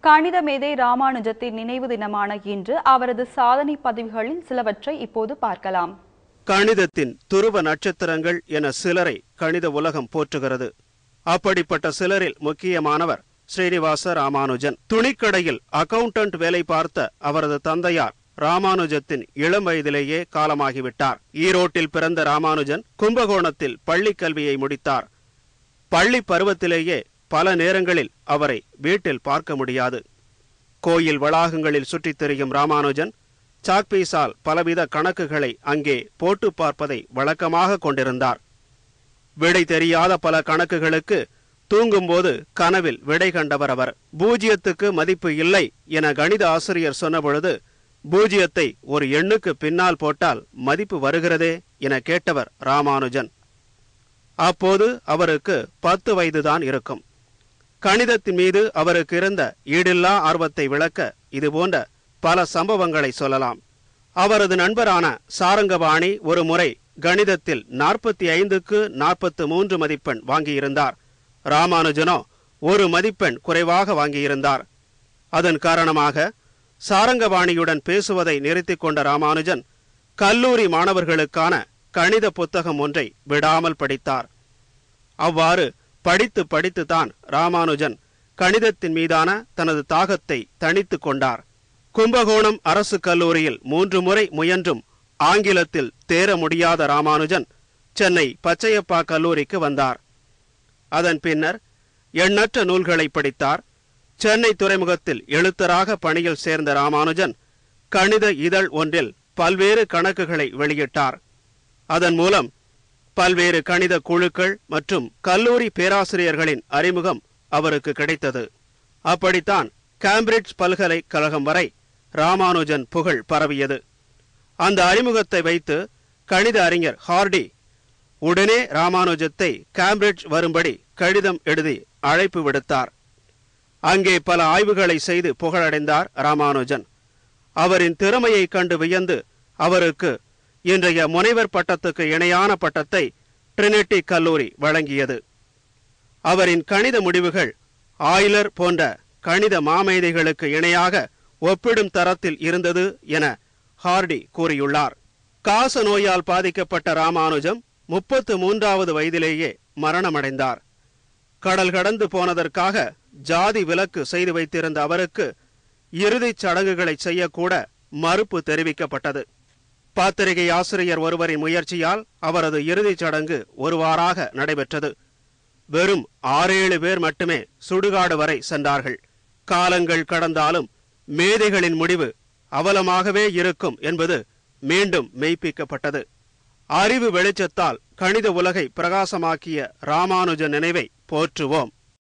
கணித மேதை ராமானுஜத்தின் நினைவு தினமான இன்று அவரது சாதனை பதிவுகளில் சிலவற்றை இப்போது பார்க்கலாம். கணிதத்தின் துருவ நட்சத்திரங்கள் என சிலரை கணித உலகம் போற்றுகிறது. அப்படிப்பட்ட சிலரில் முக்கியமானவர் ஸ்ரீனிவாச ராமானுஜன். துணிக்கடையில் அக்கவுண்டன்ட் வேலை பார்த்த அவரது தந்தையார் ராமானுஜத்தின் இளம் வயதிலேயே காலமாகிவிட்டார். ஈரோட்டில் பிறந்த ராமானுஜன் கும்பகோணத்தில் பள்ளி கல்வியை முடித்தார். பள்ளி பருவத்திலேயே பல நேரங்களில் அவரை வீட்டில் பார்க்க முடியாது. கோயில் வளாகங்களில் சுற்றித் திரியும் ராமானுஜன் சாக்பீஸால் பலவித கணக்குகளை அங்கே போட்டு பார்ப்பதை வழக்கமாக கொண்டிருந்தார். விடை தெரியாத பல கணக்குகளுக்கு தூங்கும்போது கனவில் விடை கண்டவர் அவர். பூஜ்ஜியத்துக்கு மதிப்பு இல்லை என கணித ஆசிரியர் சொன்னபொழுது பூஜ்ஜியத்தை ஒரு எண்ணுக்கு பின்னால் போட்டால் மதிப்பு வருகிறதே என கேட்டவர் ராமானுஜன். அப்போது அவருக்கு பத்து வயதுதான் இருக்கும். கணிதத்தின் மீது அவருக்கு இருந்த ஈடில்லா ஆர்வத்தை விளக்க இதுபோன்ற பல சம்பவங்களை சொல்லலாம். அவரது நண்பரான சாரங்கபாணி ஒரு முறை கணிதத்தில் நாற்பத்தி ஐந்துக்கு நாற்பத்து மூன்று மதிப்பெண் வாங்கியிருந்தார். ராமானுஜனோ ஒரு மதிப்பெண் குறைவாக வாங்கியிருந்தார். அதன் காரணமாக சாரங்கபாணியுடன் பேசுவதை நிறுத்திக் கொண்ட ராமானுஜன் கல்லூரி மாணவர்களுக்கான கணித புத்தகம் ஒன்றை விடாமல் படித்தார். அவ்வாறு படித்து படித்துதான் ராமானுஜன் கணிதத்தின் மீதான தனது தாகத்தை தணித்துக் கொண்டார். கும்பகோணம் அரசு கல்லூரியில் மூன்று முறை முயன்றும் ஆங்கிலத்தில் தேர முடியாத ராமானுஜன் சென்னை பச்சையப்பா கல்லூரிக்கு வந்தார். அதன் பின்னர் எண்ணற்ற நூல்களை படித்தார். சென்னை துறைமுகத்தில் எழுத்தராக பணியில் சேர்ந்த ராமானுஜன் கணித இதழ் ஒன்றில் பல்வேறு கணக்குகளை வெளியிட்டார். அதன் மூலம் பல்வேறு கணித குழுக்கள் மற்றும் கல்லூரி பேராசிரியர்களின் அறிமுகம் அவருக்கு கிடைத்தது. அப்படித்தான் கேம்பிரிட்ஜ் பல்கலைக்கழகம் வரை ராமானுஜன் புகழ் பரவியது. அந்த அறிமுகத்தை வைத்து கணித அறிஞர் ஹார்டி உடனே ராமானுஜத்தை கேம்பிரிட்ஜ் வரும்படி கடிதம் எழுதி அழைப்பு விடுத்தார். அங்கே பல ஆய்வுகளை செய்து புகழடைந்தார் ராமானுஜன். அவரின் திறமையை கண்டு வியந்து அவருக்கு இன்றைய முனைவர் பட்டத்துக்கு இணையான பட்டத்தை ட்ரினிட்டி கல்லூரி வழங்கியது. அவரின் கணித முடிவுகள் ஆய்லர் போன்ற கணித மாமேதைகளுக்கு இணையாக ஒப்பிடும் தரத்தில் இருந்தது என ஹார்டி கூறியுள்ளார். காச நோயால் பாதிக்கப்பட்ட ராமானுஜம் முப்பத்து மூன்றாவது வயதிலேயே மரணமடைந்தார். கடல் கடந்து போனதற்காக ஜாதி விலக்கு செய்து வைத்திருந்த அவருக்கு இறுதிச் சடங்குகளை செய்யக்கூட மறுப்பு தெரிவிக்கப்பட்டது. பாத்திரிகை ஆசிரியர் ஒருவரின் முயற்சியால் அவரது இறுதிச் சடங்கு ஒருவாறாக நடைபெற்றது. வெறும் ஆறேழு பேர் மட்டுமே சுடுகாடு வரை சென்றார்கள். காலங்கள் கடந்தாலும் மேதைகளின் முடிவு அவலமாகவே இருக்கும் என்பது மீண்டும் மெய்ப்பிக்கப்பட்டது. அறிவு வெளிச்சத்தால் கணித உலகை பிரகாசமாக்கிய ராமானுஜ நினைவை போற்றுவோம்.